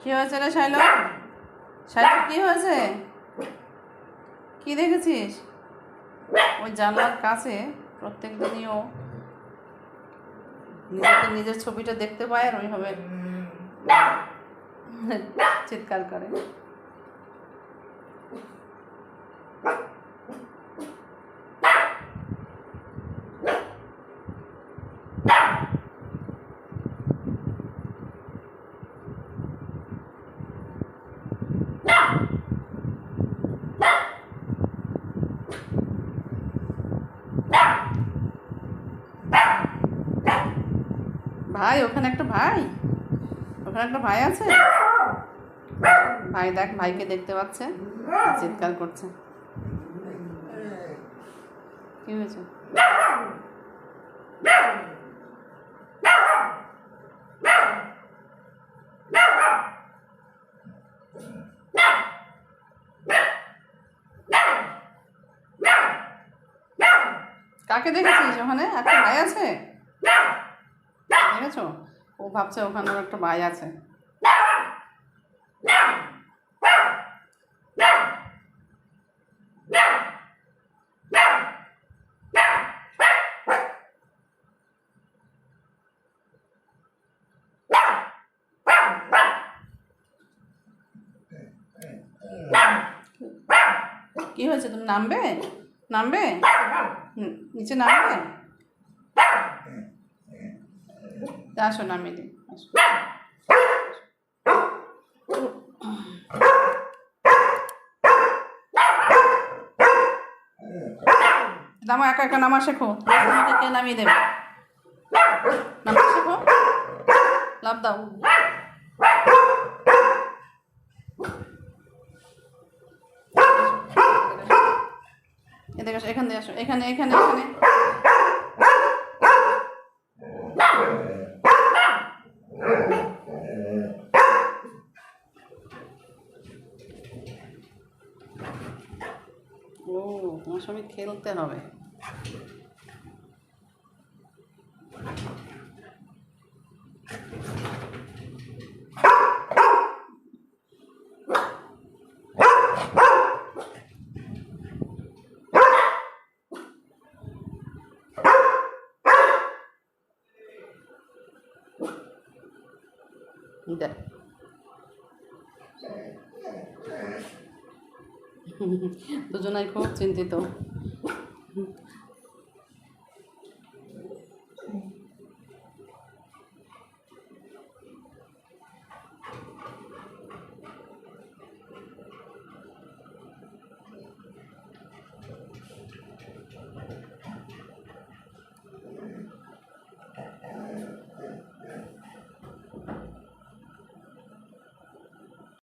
কি হয়েছে রে শাইল? শাইল কি হয়েছে? কি দেখেছিস? ওই জানলার কাছে প্রত্যেক দিনই ও নিজেকে নিজের ছবিটা দেখতে পায় আর ওইভাবে চিৎকার করে। ভাই, ওখানে একটা ভাই? ওখানে একটা ভাই আছে? ভাই, দেখ, ভাইকে দেখতে পাচ্ছে। চিৎকার করছে। কি হয়েছে? কাকে দেখেছিস ওখানে? একটা ভাই আছে? দেখেছ? ও ভাবছে ওখানে একটা ভাই আছে। কি হয়েছে? তুমি নামবে? নামবে? নিচে নামবে? আসো নামিয়ে দিই। আসো। নামা একা একা নামা শেখো। তোমাকে কে নামিয়ে দেবে। নামা শেখো। লাভ দাও। এদিকে আসো এখান দিয়ে আসো এখানে এখানে এখানে। ও তোমার সঙ্গে খেলতে হবে। দেখ দুজনাই খুব চিন্তিত